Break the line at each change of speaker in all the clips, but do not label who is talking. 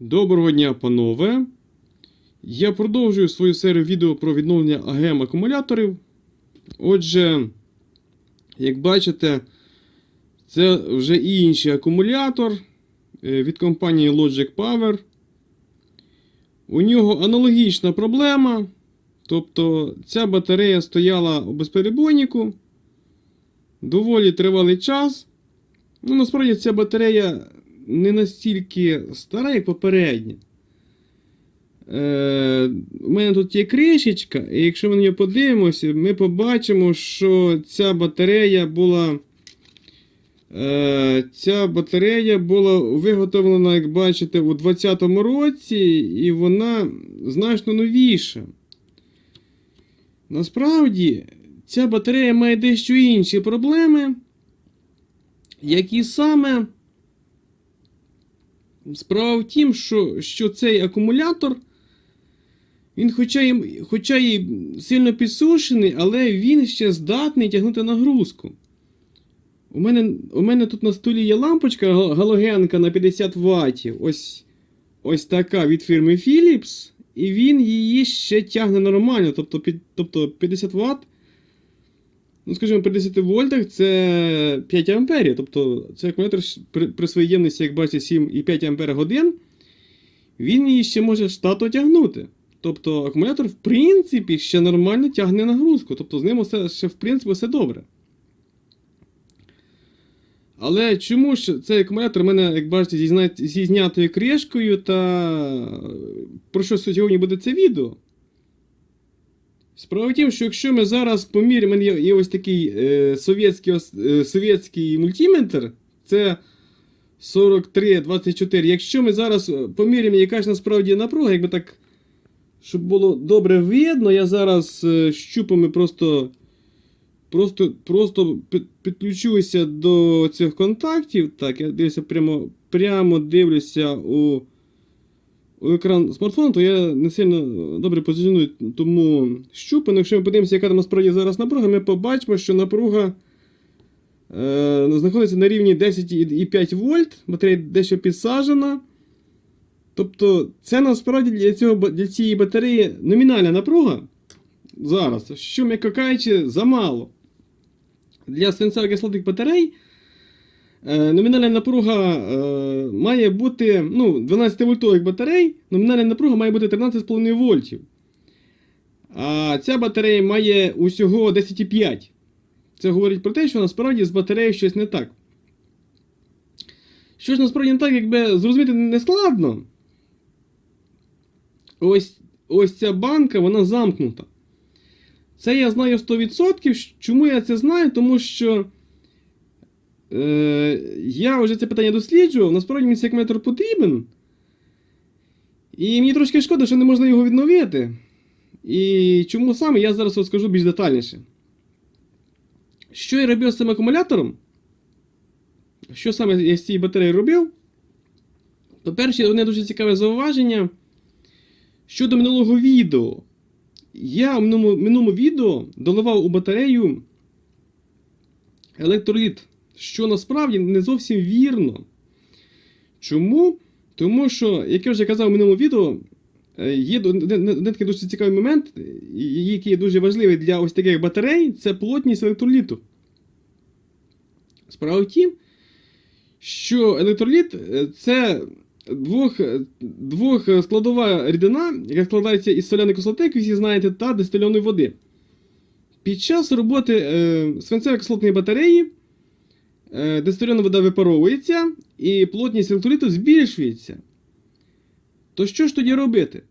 Доброго дня, панове! Я продовжую свою серію відео про відновлення АГМ акумуляторів. Отже, як бачите, це вже інший акумулятор е, від компанії Logic Power. У нього аналогічна проблема. Тобто ця батарея стояла у безперебойнику доволі тривалий час. Ну, насправді ця батарея не настільки стара, як попередня. Е, у мене тут є кришечка, і якщо ми на нього подивимося, ми побачимо, що ця батарея була. Е, ця батарея була виготовлена, як бачите, у 2020 році, і вона значно новіша. Насправді, ця батарея має дещо інші проблеми, які саме. Справа в тім, що, що цей акумулятор, він хоча і, хоча і сильно підсушений, але він ще здатний тягнути нагрузку. У мене, у мене тут на столі є лампочка галогенка на 50 Вт. Ось, ось така від фірми Philips. І він її ще тягне нормально. Тобто, під, тобто 50 Вт. Ну, скажімо, при 10 вольтах це 5 амперів. Тобто цей акумулятор при, при своїй ємності, як бачите, 7,5 ампер годин, він її ще може штатно тягнути. Тобто акумулятор, в принципі, ще нормально тягне нагрузку. Тобто з ним все, ще, в принципі, все добре. Але чому ж цей акумулятор у мене, як бачите, зі знятою кришкою та про що сьогодні буде це відео? Справа в тім, що якщо ми зараз поміряємо, мене є, ось такий е, совєтський, е, совєтський мультиметр, це 4324. Якщо ми зараз е, поміряємо, яка ж насправді напруга, якби так, щоб було добре видно, я зараз е, щупами просто, просто, просто під- підключуся до цих контактів. Так, я дивлюся прямо, прямо дивлюся у екран смартфону, то я не сильно добре позиціоную тому щупину. Якщо ми подивимося, яка там насправді зараз напруга, ми побачимо, що напруга е, знаходиться на рівні 10,5 вольт, батарея дещо підсаджена. Тобто, це насправді для, цього, для цієї батареї номінальна напруга зараз, що, м'яко кажучи, замало. Для свинцево-кислотних батарей Е, Номінальна напруга е, має бути ну, 12 вольтових батарей, номінальна напруга має бути 13,5 вольтів. А ця батарея має усього 10,5. Це говорить про те, що насправді з батареєю щось не так. Що ж насправді не так, якби зрозуміти не складно. Ось, ось ця банка, вона замкнута. Це я знаю 100%. Чому я це знаю? Тому що. Е, я вже це питання досліджував, насправді мені цей потрібен. І мені трошки шкода, що не можна його відновити. І чому саме, я зараз розкажу більш детальніше. Що я робив з цим акумулятором? Що саме я з цією батареєю робив? По-перше, одне дуже цікаве зауваження щодо минулого відео. Я в минулому, минулому відео доливав у батарею електроліт що насправді не зовсім вірно. Чому? Тому що, як я вже казав у минулому відео, е, є один такий дуже цікавий момент, е, який є дуже важливий для ось таких батарей, це плотність електроліту. Справа в тім, що електроліт е, це двох, двох складова рідина, яка складається із соляної кислоти, як ви всі знаєте, та дистильованої води. Під час роботи е, свинцево-кислотної батареї е, дистильована вода випаровується і плотність електроліту збільшується. То що ж тоді робити?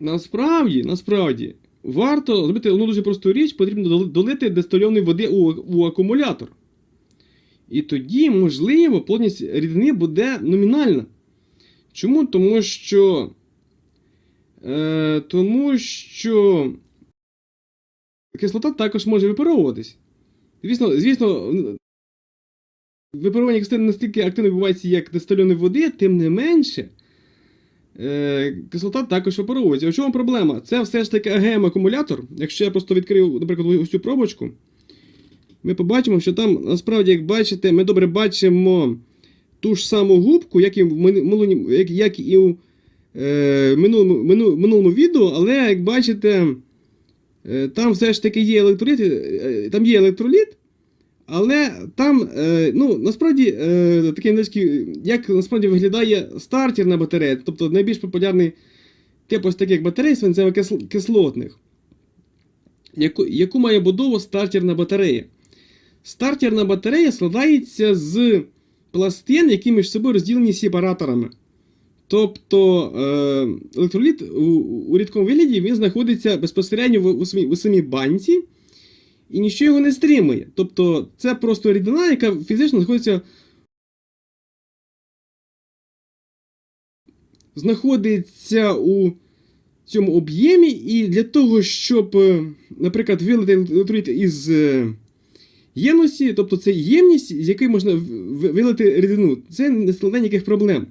Насправді, насправді, варто зробити одну дуже просту річ, потрібно долити дистильованої води у, у акумулятор. І тоді, можливо, плотність рідини буде номінальна. Чому? Тому що. Е, тому що кислота також може випаровуватись. Звісно, звісно, випарування кислоти настільки активно відбувається, як дистильованої води, тим не менше, е, кислота також випаровується. У чому проблема? Це все ж таки АГМ-акумулятор. Якщо я просто відкрию, наприклад, ось цю пробочку, ми побачимо, що там насправді, як бачите, ми добре бачимо ту ж саму губку, як і в е, минулому, відео, але як бачите, там все ж таки є електроліт, е, там є електроліт, але там, е, ну, насправді, е, такий невеличкий, як насправді виглядає стартерна батарея, тобто найбільш популярний тип ось таких батарей свинцево-кислотних, яку, яку має будову стартерна батарея. Стартерна батарея складається з пластин, які між собою розділені сепараторами. Тобто е, електроліт у, у рідкому вигляді він знаходиться безпосередньо в, самій, самій банці і нічого його не стримує. Тобто це просто рідина, яка фізично знаходиться. знаходиться у цьому об'ємі, і для того, щоб, е, наприклад, вилити електроліт із е, ємності, тобто це ємність, з якої можна вилити рідину, це не складає ніяких проблем.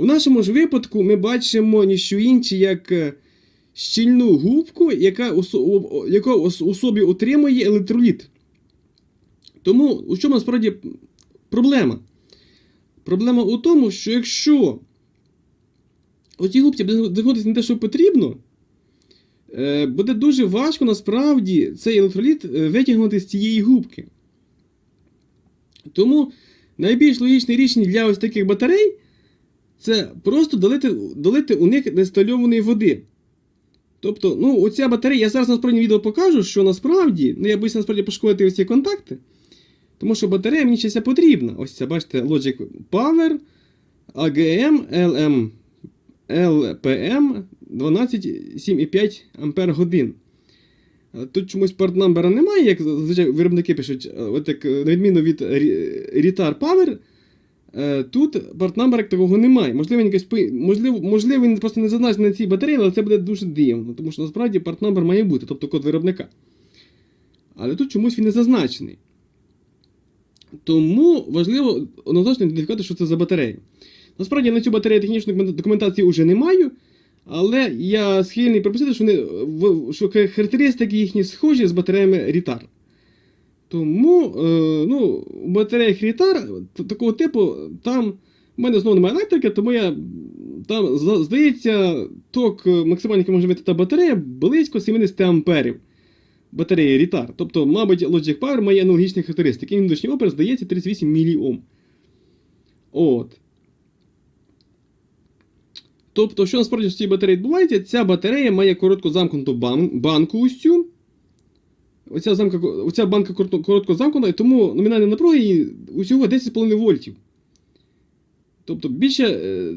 У нашому ж випадку ми бачимо ніщо інше, як е, щільну губку, яка яка у собі утримує електроліт. Тому у чому насправді проблема? Проблема у тому, що якщо у губці буде знаходитися не те, що потрібно, е, буде дуже важко насправді цей електроліт е, витягнути з цієї губки. Тому найбільш логічне рішення для ось таких батарей це просто долити, долити у них дистильованої води. Тобто, ну, оця батарея, я зараз насправді відео покажу, що насправді, ну я боюся насправді пошкодити ці контакти. Тому що батарея мені ще потрібна. Ось це, бачите, Logic Power AGM LM LPM 12,7,5 Ампер годин. Тут чомусь партнамбера немає, як зазвичай виробники пишуть, е, от як, е, на відміну від Ritar Power, тут партнамбера як такого немає. Можливо, він, якось, можливо, можливо, він просто не зазначений на цій батареї, але це буде дуже дивно, тому що насправді партнамбер має бути, тобто код виробника. Але тут чомусь він не зазначений. Тому важливо однозначно ідентифікувати, що це за батарея. Насправді я на цю батарею технічної документації вже не маю, але я схильний припустити, що, вони, що характеристики їхні схожі з батареями Ritar. Тому е, ну, у батареях такого типу, там в мене знову немає електрики, тому я там здається, ток е, максимальний, який може вийти та батарея, близько 70 амперів. Батареї Ritar. Тобто, мабуть, Logic Power має аналогічні характеристики. І внутрішній опір здається 38 міліом. От. Тобто, що насправді в цій батареї відбувається, ця батарея має коротко замкнуту банку цю. Оця, замка, оця банка коротко, замкнута, і тому номінальна напруга її усього 10,5 вольтів. Тобто більше. е,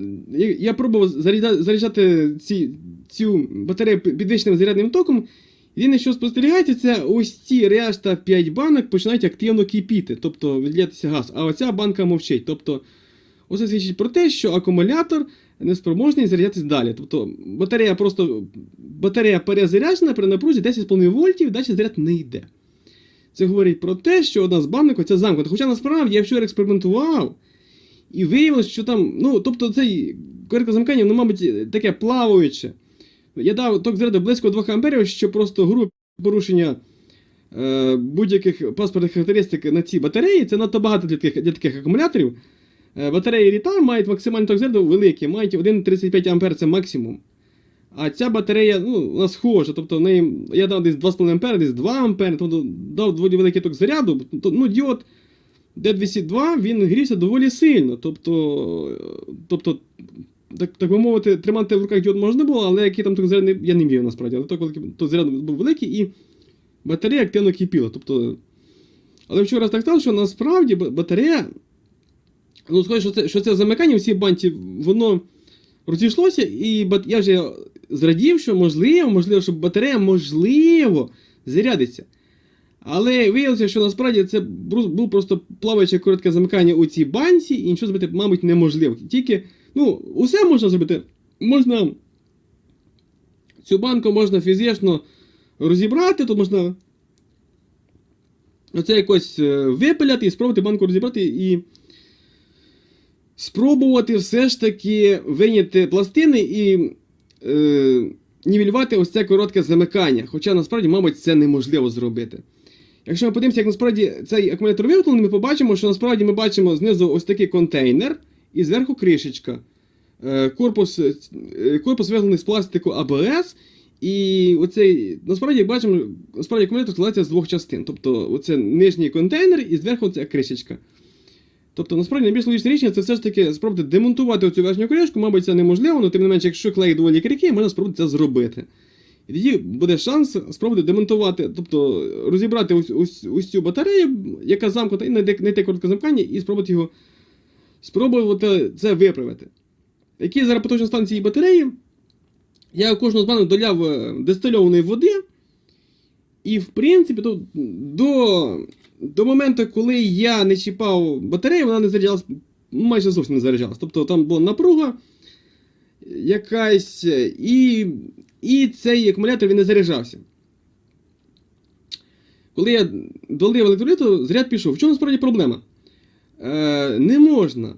я, пробував заряджати ці, цю батарею підвищеним зарядним током. Єдине, що спостерігається, це ось ці решта 5 банок починають активно кипіти, тобто відлятися газ. А оця банка мовчить. Тобто, Оце свідчить про те, що акумулятор неспроможний заряджатись далі. Тобто батарея просто батарея перезаряджена при напрузі 10,5 вольтів, далі заряд не йде. Це говорить про те, що одна з банок оця замкнута. Хоча насправді я вчора експериментував і виявилось, що там, ну, тобто цей коротко замкання, ну, мабуть, таке плаваюче. Я дав ток заряду близько 2 амперів, що просто грубе порушення е, будь-яких паспортних характеристик на цій батареї. Це надто багато для таких, для таких акумуляторів. Е, Батареї Ріта мають максимальний ток заряду великий, мають 1,35 А це максимум. А ця батарея ну, вона схожа. Тобто в неї, я дав десь 2,5 А, десь 2 А, тобто дав доволі великий ток заряду. Тобто, ну, діод D202 він грівся доволі сильно. Тобто, тобто так, так би мовити, тримати в руках діод можна було, але який там ток заряд я не міг насправді. Але ток, заряду був великий і батарея активно кипіла. Тобто, але вчора так стало, що насправді батарея Ну, схоже, що це, що це замикання в цій банці, воно розійшлося, і бат- я вже зрадів, що можливо, можливо, що батарея можливо зарядиться. Але виявилося, що насправді це було просто плаваюче коротке замикання у цій банці, і нічого зробити, мабуть, неможливо. Тільки, ну, усе можна зробити. Можна цю банку можна фізично розібрати, то можна оце якось е, випиляти і спробувати банку розібрати і спробувати все ж таки виняти пластини і е, нівелювати ось це коротке замикання. Хоча насправді, мабуть, це неможливо зробити. Якщо ми подивимося, як насправді цей акумулятор виготовлений, ми побачимо, що насправді ми бачимо знизу ось такий контейнер і зверху кришечка. Е, Корпус, е, корпус виготовлений з пластику АБС. І оцей, насправді, як бачимо, насправді акумулятор складається з двох частин. Тобто оце нижній контейнер і зверху ця кришечка. Тобто, насправді найбільш логічне рішення це все ж таки спробувати демонтувати оцю верхню кришку, мабуть, це неможливо, але тим не менше, якщо клей доволі крихкий, можна спробувати це зробити. І тоді буде шанс спробувати демонтувати, тобто розібрати ось, ось, ось цю батарею, яка замкнута, і знайти коротке замкання, і спробувати його спробувати це виправити. Які зараз поточні стан цієї батареї? Я кожного з банок доляв е, дистильованої води. І, в принципі, то, до, до моменту, коли я не чіпав батарею, вона не заряджалась, майже зовсім не заряджалась. Тобто там була напруга якась, і, і цей акумулятор він не заряджався. Коли я долив електроліту, заряд пішов. В чому справді проблема? Е, не, можна,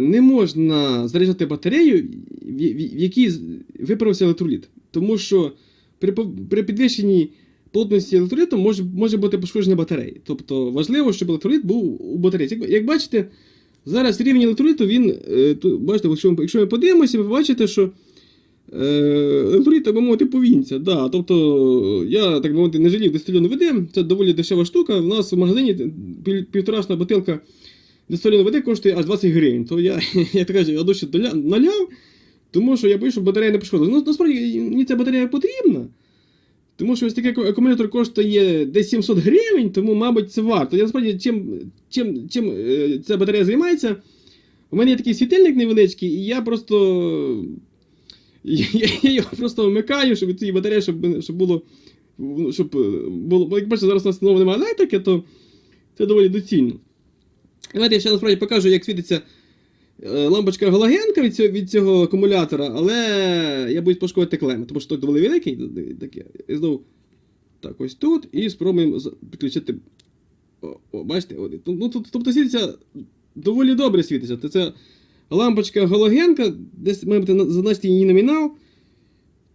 не можна заряджати батарею, в, в, в якій виправився електроліт. Тому що при, при підвищенні плотності електроліту може, може бути пошкодження батареї. Тобто важливо, щоб електроліт був у батареї. Як, як бачите, зараз рівень електроліту, він, е, тут, бачите, якщо, якщо ми подивимося, ви побачите, що е, електроліт, так би мовити, повінця. Да, тобто, я, так би мовити, не жалів дистильону води, це доволі дешева штука. У нас в магазині півторашна бутилка дистильону води коштує аж 20 гривень. То я, як то кажу, я душі наляв, тому що я боюсь, щоб батарея не пошкодила. Ну, насправді, мені ця батарея потрібна. Тому що ось такий акумулятор коштує десь 700 гривень, тому, мабуть, це варто. Я насправді, чим, чим, чим е, ця батарея займається, у мене є такий світильник невеличкий, і я просто. Я, його просто вмикаю, щоб цієї батареї, щоб, щоб було. Щоб е, було. Як бачите, зараз у нас знову немає електрики, то це доволі доцільно. Давайте я ще насправді покажу, як світиться лампочка галогенка від цього, від цього акумулятора, але я боюсь пошкодити клеми, тому що той доволі великий. Таке. І знову так, ось тут, і спробуємо підключити. О, о, бачите, от, ну, тут, тобто світиться доволі добре світиться. То це лампочка галогенка, десь має бути зазначити її номінал.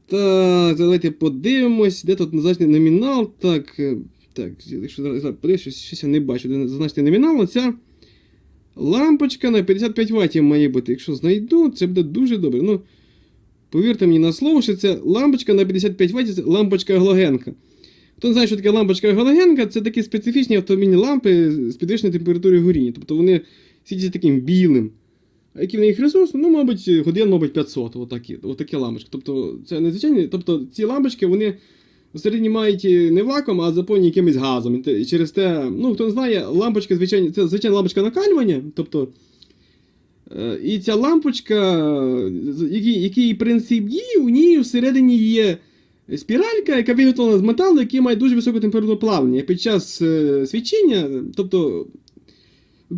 Так, давайте подивимось, де тут зазначений номінал. Так, е, так, якщо зараз подивлюсь, щось, я не бачу, де зазначений номінал, оця лампочка на 55 Вт має бути. Якщо знайду, це буде дуже добре. Ну, повірте мені на слово, що це лампочка на 55 Вт, це лампочка галогенка. Хто не знає, що таке лампочка галогенка, це такі специфічні автомобільні лампи з підвищеною температурою горіння. Тобто вони світять таким білим. А який в них ресурс? Ну, мабуть, годин, мабуть, 500. Отакі, отакі лампочки. Тобто, це незвичайні. Тобто, ці лампочки, вони всередині мають е, не вакуум, а заповнені якимось газом. І через те, ну, хто не знає, лампочка, звичайні, це звичайна лампочка накалювання. Тобто, е, і ця лампочка, який, який принцип дії, у ній всередині є спіралька, яка виготовлена з металу, який має дуже високу температуру плавлення. Під час е, свічення, тобто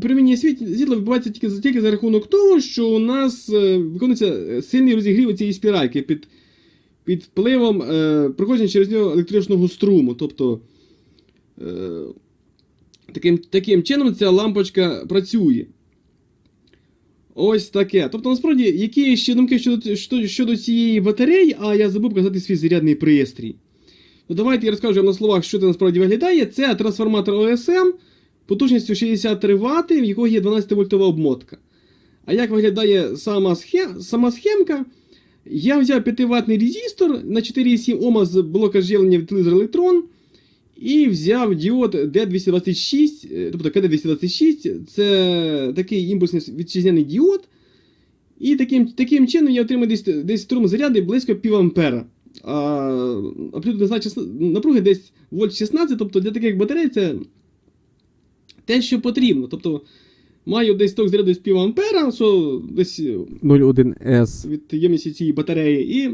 Примінення світла відбувається тільки, тільки за рахунок того, що у нас виконується сильний розігрів цієї спіральки під, під впливом е, проходження через нього електричного струму. Тобто е, таким, таким чином ця лампочка працює. Ось таке. Тобто, насправді, які ще думки щодо, щодо, цієї батареї, а я забув показати свій зарядний пристрій. Ну, давайте я розкажу вам на словах, що це насправді виглядає. Це трансформатор OSM потужністю 63 Вт, в якого є 12 вольтова обмотка. А як виглядає сама, схем, сама схемка? Я взяв 5 ватний резистор на 4,7 Ома з блока живлення від телевізора електрон. І взяв діод D226, е, тобто КД226, це такий імпульсний вітчизняний діод. І таким, таким чином я отримаю десь, десь струм заряду близько пів ампера. А абсолютно значить напруги десь вольт 16, тобто для таких батарей це те, що потрібно. Тобто маю десь ток заряду з пів ампера, що десь
01S.
від ємності цієї батареї. І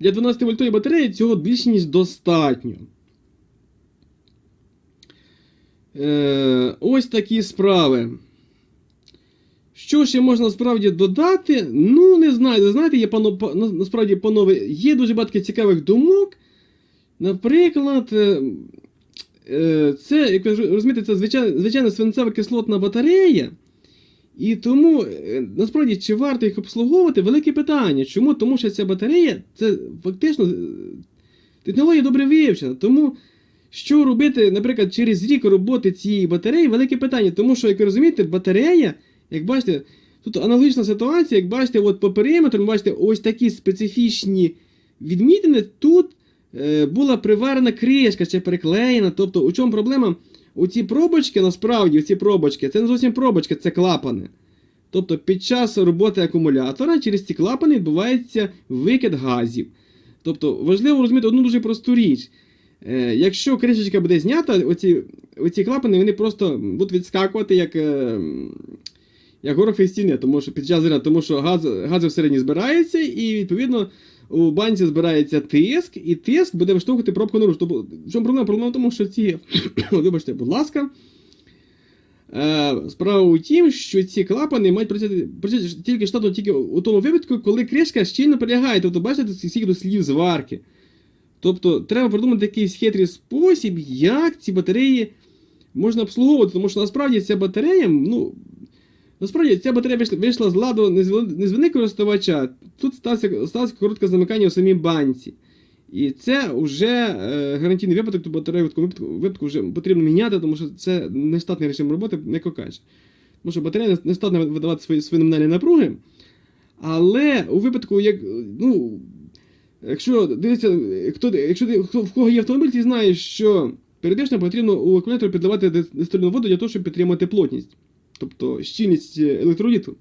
для 12 вольтової батареї цього більше, ніж достатньо. Е, ось такі справи. Що ще можна насправді додати? Ну, не знаю. Знаєте, є пано, насправді, панове, є дуже багато цікавих думок. Наприклад, е, е, це, як ви розумієте, це звичайна, свинцева кислотна батарея. І тому е, насправді чи варто їх обслуговувати велике питання. Чому? Тому що ця батарея це фактично е, технологія добре вивчена. Тому Що робити, наприклад, через рік роботи цієї батареї велике питання, тому що, як ви розумієте, батарея, як бачите, тут аналогічна ситуація, як бачите, от по периметру, бачите, ось такі специфічні відмітини. Тут е, була приварена кришка чи приклеєна. Тобто, у чому проблема? Оці пробочки, насправді, оці пробочки, це не зовсім пробочки, це клапани. Тобто під час роботи акумулятора через ці клапани відбувається викид газів. Тобто важливо розуміти одну дуже просту річ. Е, якщо кришечка буде знята, оці, оці клапани вони просто будуть відскакувати як, е, як горох від стіни, тому що під час зря, тому що газ, гази всередині збираються, і відповідно у банці збирається тиск, і тиск буде виштовхувати пробку наружу. Тобто, в чому проблема? Проблема в тому, що ці, вибачте, будь ласка. Е, Справа у тім, що ці клапани мають працювати, працювати тільки штатно тільки у тому випадку, коли кришка щільно прилягає. Тобто, бачите, скільки тут слів зварки. Тобто, треба придумати якийсь хитрий спосіб, як ці батареї можна обслуговувати, тому що насправді ця батарея, ну. Насправді ця батарея вийшла, з ладу не з, не вини користувача. Тут сталося, сталося коротке замикання у самій банці. І це вже е, гарантійний випадок, то батарею в випадку, випадку вже потрібно міняти, тому що це нештатний режим роботи, м'яко кажучи. Тому що батарея не- не здатна видавати свої, свої номінальні напруги. Але у випадку, як, ну, якщо дивіться, хто, якщо ти- хто, в кого є автомобіль, ти знаєш, що періодично потрібно у акумулятор підливати дис- дистильну воду для того, щоб підтримати плотність, тобто щільність електроліту.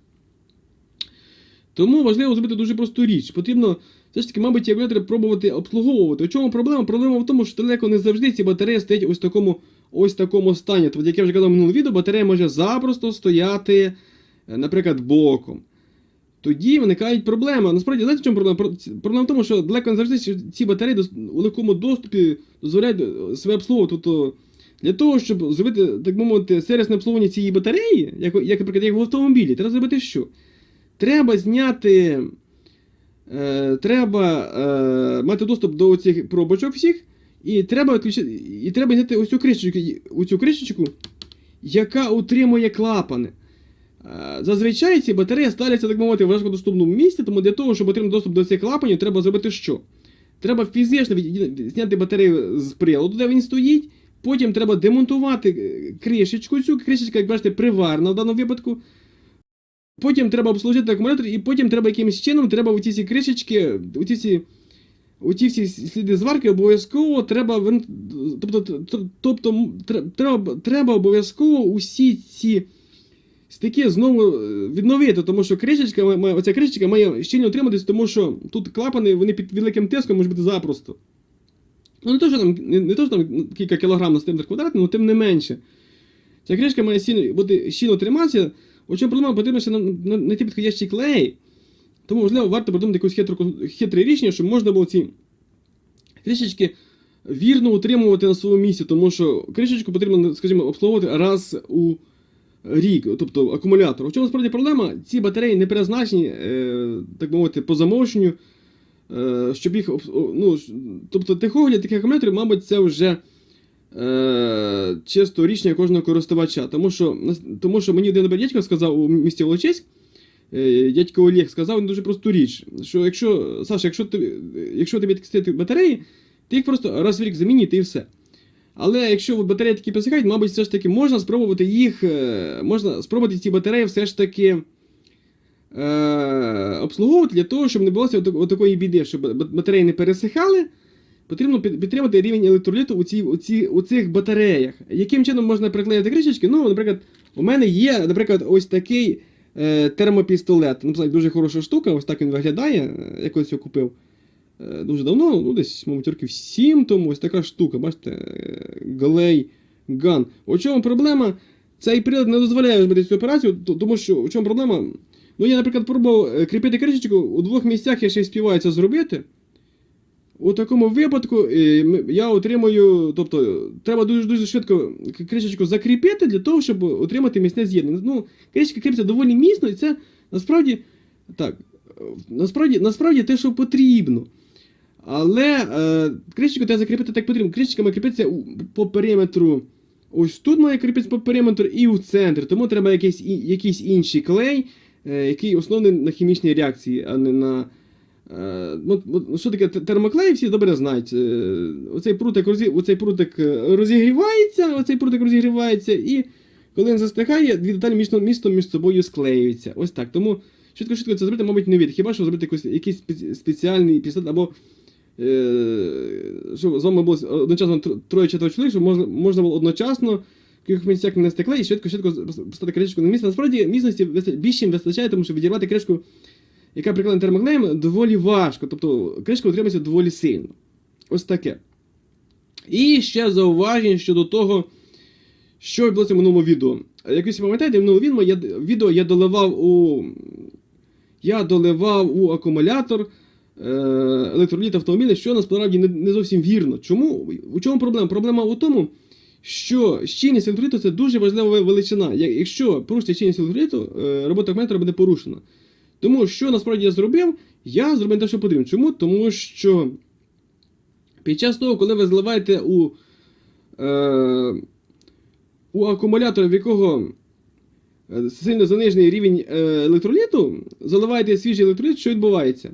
Тому важливо зробити дуже просту річ. Потрібно все ж таки, мабуть, ці пробувати обслуговувати. У чому проблема? Проблема в тому, що далеко не завжди ці батареї стоять ось в такому, ось такому стані. Тобто, як я вже казав в відео, батарея може запросто стояти, е, наприклад, боком. Тоді виникають проблеми. Насправді, знаєте, в чому проблема? Проблема в тому, що далеко не завжди ці- ці батареї у легкому доступі дозволяють е, себе обслуговувати. Тобто, для того, щоб зробити, так би мовити, сервісне обслуговування цієї батареї, як, як, наприклад, як в автомобілі, треба зробити що? Треба зняти. Е, треба е, мати доступ до цих пробочок всіх, і треба відключити, і треба зняти ось цю кришечку, оцю кришечку, яка утримує клапани. Е, Зазвичай ці батареї ставляться, так мовити, в важкодоступному місці, тому для того, щоб отримати доступ до цих клапанів, треба зробити що? Треба фізично зняти батарею з приладу, де він стоїть. Потім треба демонтувати е, кришечку. Цю кришечка, як бачите, приварна в даному випадку. Потім треба обслужити акумулятор, і потім треба якимось чином, треба у ці всі кришечки, у ці всі, у ці всі сліди зварки обов'язково треба тобто, тобто треба, треба обов'язково усі ці стики знову е, відновити, тому що кришечка, оця кришечка має щільно утриматись, тому що тут клапани вони під великим тиском можуть бути запросто. Ну, не то, що там, не, не то, що там кілька кілограм на сантиметр квадратний, але тим не менше. Ця кришка має сильно, бути щільно триматися. У чому проблема? Потрібно ще на- на- знайти підходящий клей. Тому, можливо, варто придумати якусь хитру, хитре рішення, щоб можна було ці кришечки вірно утримувати на своєму місці, тому що кришечку потрібно, скажімо, обслуговувати раз у рік, тобто акумулятор. У чому справді проблема? Ці батареї не призначені, е, так мовити, по замовченню, щоб їх ну, тобто техогляд таких акумуляторів, мабуть, це вже е, чисто рішення кожного користувача. Тому що, тому що мені один дядько сказав у місті Волочиськ, е, дядько Олег сказав дуже просту річ, що якщо, Саша, якщо, ти, якщо тобі такі батареї, ти їх просто раз в рік замінюєте і все. Але якщо батареї такі посихають, мабуть, все ж таки можна спробувати їх, е, можна спробувати ці батареї все ж таки е, обслуговувати для того, щоб не було такої біди, щоб батареї не пересихали. Потрібно підтримати рівень електроліту у, цій, у, ці, у цих батареях. Яким чином можна приклеїти кришечки? Ну, наприклад, у мене є, наприклад, ось такий е, термопістолет. Ну, дуже хороша штука, ось так він виглядає. е, Я колись його купив е, дуже давно, ну десь, мабуть, років 7 тому, ось така штука, бачите, Glay Gun. У чому проблема? Цей прилад не дозволяє робити цю операцію, тому що у чому проблема? Ну, я, наприклад, пробував е, кріпити кришечку, у двох місцях я ще й співаю це зробити. У такому випадку е, я отримую, тобто, треба дуже дуже швидко кришечку закріпити для того, щоб отримати міцне з'єднання. Ну, кришечка кріпиться доволі міцно, і це насправді так, е, насправді, насправді те, що потрібно. Але е, кришечку треба закріпити так потрібно. Кришечка має кріпитися по периметру. Ось тут має кріпитися по периметру і у центрі. Тому треба якийсь, якийсь інший клей, який оснований на хімічній реакції, а не на Е, от що таке те- термоклей, всі добре знають. Е, Оцей прутик, оцей прутик е, розігрівається, оцей прутик розігрівається, і коли він застигає, дві деталі місто, між собою склеюються. Ось так. Тому швидко-швидко це зробити, мабуть, не вийде. Хіба що зробити якийсь, якийсь спеціальний пістолет, або е, щоб з вами було одночасно троє-четверо чоловік, щоб можна, можна було одночасно в якихось місцях не стекли і швидко-швидко поставити кришку на місце. Насправді міцності більше їм вистачає, тому що відірвати кришку яка прикладена термоклеєм, доволі важко. Тобто кришка утримується доволі сильно. Ось таке. І ще зауваження щодо того, що відбулося в минулому відео. Як ви пам'ятаєте, в минулому відео відео я доливав у. Я доливав у акумулятор е, електроліт автомобіля, що насправді не, не зовсім вірно. Чому? У чому проблема? Проблема у тому, що щільність електроліту це дуже важлива величина. Якщо порушити щільність електроліту, е, робота акумулятора буде порушена. Тому що насправді я зробив, я зробив те, що потрібно. Чому? Тому що під час того, коли ви зливаєте у, е, у акумулятор, в якого е, сильно занижений рівень е, електроліту, заливаєте свіжий електроліт, що відбувається?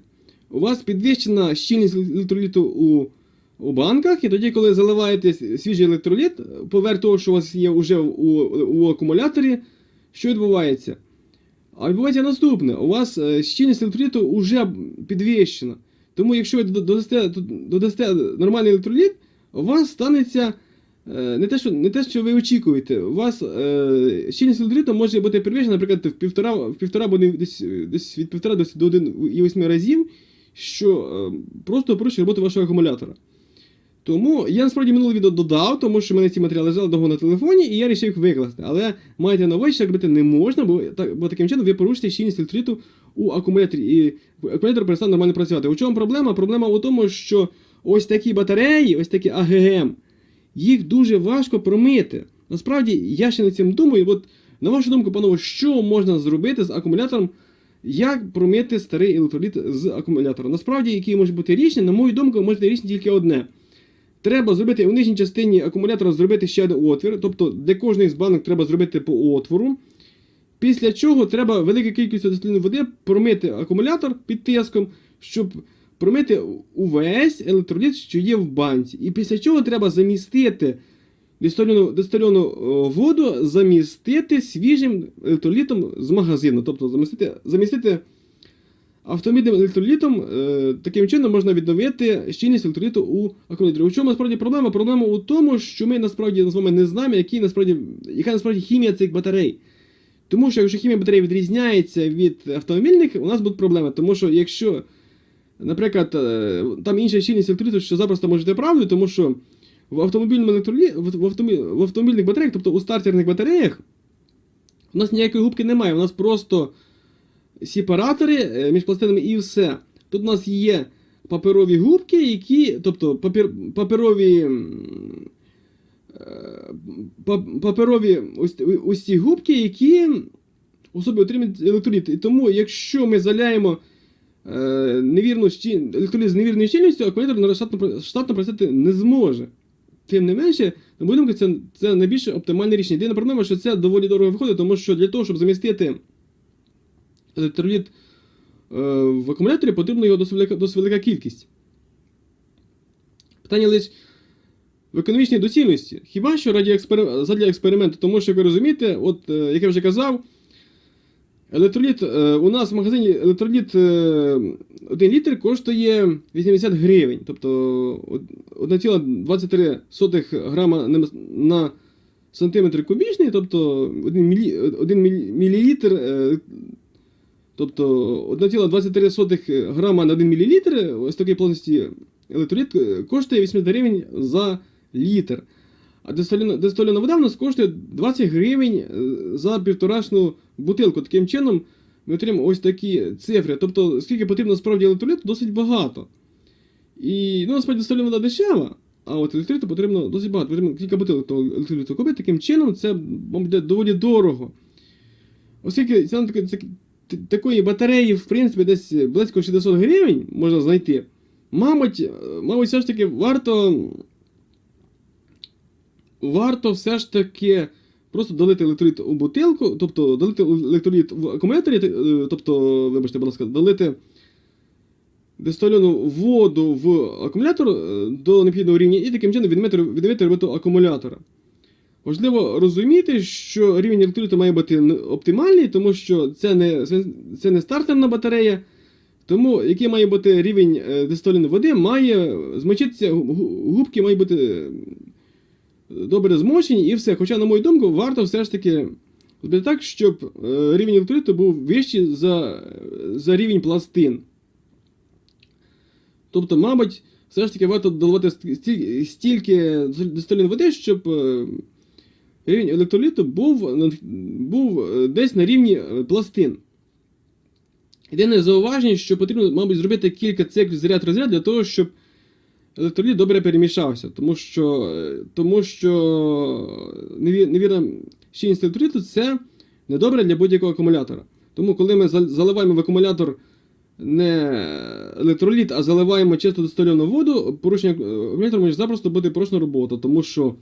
У вас підвищена щільність електроліту у, у банках, і тоді, коли заливаєте свіжий електроліт, поверх того, що у вас є вже у, у акумуляторі, що відбувається? А відбувається наступне: у вас е, щільність електроліту вже підвищена. Тому, якщо ви додасте, додасте нормальний електроліт, у вас станеться е, не те, що, не те, що ви очікуєте. У вас е, щільність електроліту може бути підвищена, наприклад, в півтора, в півтора або десь, десь від півтора до, до 1,8 разів, що просто порушує роботу вашого акумулятора. Тому я насправді минуле відео додав, тому що в мене ці матеріали лежали довго на телефоні, і я вирішив їх викласти. Але майте на увазі, що робити не можна, бо, так, бо таким чином ви порушите щільність електроліту у акумуляторі, і акумулятор перестане нормально працювати. У чому проблема? Проблема у тому, що ось такі батареї, ось такі АГМ, їх дуже важко промити. Насправді, я ще над цим думаю. От, на вашу думку, панове, що можна зробити з акумулятором? Як промити старий електроліт з акумулятора? Насправді, які можуть бути рішення, на мою думку, може бути рішення тільки одне. Треба зробити у нижній частині акумулятора зробити ще один отвір. Тобто для кожної з банок треба зробити по отвору. Після чого треба велика кількість дистильної води промити акумулятор під тиском, щоб промити увесь електроліт, що є в банці. І після чого треба замістити дистильону е, воду, замістити свіжим електролітом з магазину. Тобто замістити, замістити автомобільним електролітом, е, таким чином можна відновити щільність електроліту у акумуляторі. У чому насправді проблема? Проблема у тому, що ми насправді з вами не знаємо, які, насправді, яка насправді хімія цих батарей. Тому що якщо хімія батарей відрізняється від автомобільних, у нас будуть проблеми. Тому що якщо, наприклад, е, там інша щільність електроліту, що запросто може бути правдою, тому що в автомобільному електролі... в, автомобіль... в автомобільних батареях, тобто у стартерних батареях, у нас ніякої губки немає, у нас просто сепаратори е, між пластинами і все. Тут у нас є паперові губки, які, тобто папір, паперові. е, па- Паперові ось, ось ці губки, які у отримують електроліт. І тому, якщо ми заляємо е, невірну щі... електроліт з невірною щільністю, акумулятор штатно, штатно працювати не зможе. Тим не менше, на думку, це, це найбільш оптимальне рішення. Єдина проблема, що це доволі дорого виходить, тому що для того, щоб замістити електроліт е, в акумуляторі, потрібна його досить велика, кількість. Питання лише в економічній доцільності. Хіба що раді експер... задля експерименту, тому що, ви розумієте, от, е, як я вже казав, електроліт е, у нас в магазині електроліт е, 1 літр коштує 80 гривень. Тобто 1,23 грама на, сантиметр кубічний, тобто 1, мілі... 1 мілі... мілілітр. е, Тобто 1,23 грама на 1 мл ось такої плотності електроліт е, коштує 80 гривень за літр. А дистильована вода в нас коштує 20 гривень е, за півторашну бутилку. Таким чином ми отримаємо ось такі цифри. Тобто, скільки потрібно справді електроліту, досить багато. І ну, насправді дистильована вода дешева, а от електроліту потрібно досить багато. Потрібно кілька бутилок електроліту купити. Таким чином, це буде доволі дорого. Оскільки ціна такої, батареї, в принципі, десь близько 600 гривень можна знайти. Мабуть, е, мабуть, все ж таки варто. Варто все ж таки просто долити електроліт у бутилку, тобто долити електроліт в акумуляторі, е, тобто, вибачте, будь ласка, долити дистильовану воду в акумулятор е, до необхідного рівня і таким чином відновити роботу акумулятора. Важливо розуміти, що рівень електроліту має бути оптимальний, тому що це не, це- не стартерна батарея. Тому який має бути рівень е, дистильованої води, має змочитися, гу- гу- губки мають бути е, добре змочені і все. Хоча, на мою думку, варто все ж таки зробити так, щоб е, рівень електроліту був вищий за, за рівень пластин. Тобто, мабуть, все ж таки варто доливати стільки дистильованої води, щоб рівень електроліту був, був е, десь на рівні е, пластин. Єдине зауваження, що потрібно, мабуть, зробити кілька циклів заряд розряд для того, щоб електроліт добре перемішався. Тому що, е, тому що невірна щільність електроліту це недобре для будь-якого акумулятора. Тому, коли ми заливаємо в акумулятор не електроліт, а заливаємо чисто дистильовану воду, порушення е, акумулятора може запросто бути порушена робота, тому що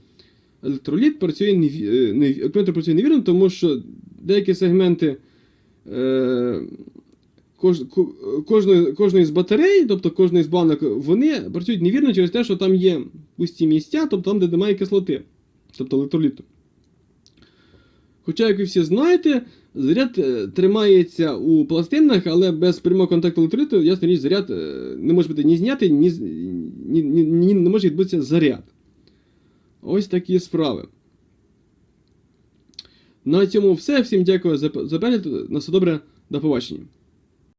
електроліт працює неві- е, працює невірно, тому що деякі сегменти е, кож, ко- кожної, кожної з батарей, тобто кожної з банок, вони працюють невірно через те, що там є пусті місця, тобто там, де немає кислоти, тобто електроліту. Хоча, як ви всі знаєте, заряд е, тримається у пластинах, але без прямого контакту електроліту, ясна річ, заряд е, не може бути ні знятий, ні, ні, ні, ні, не може відбутися заряд. Ось такі справи. На цьому все. Всім дякую за, перегляд. На все добре, до побачення.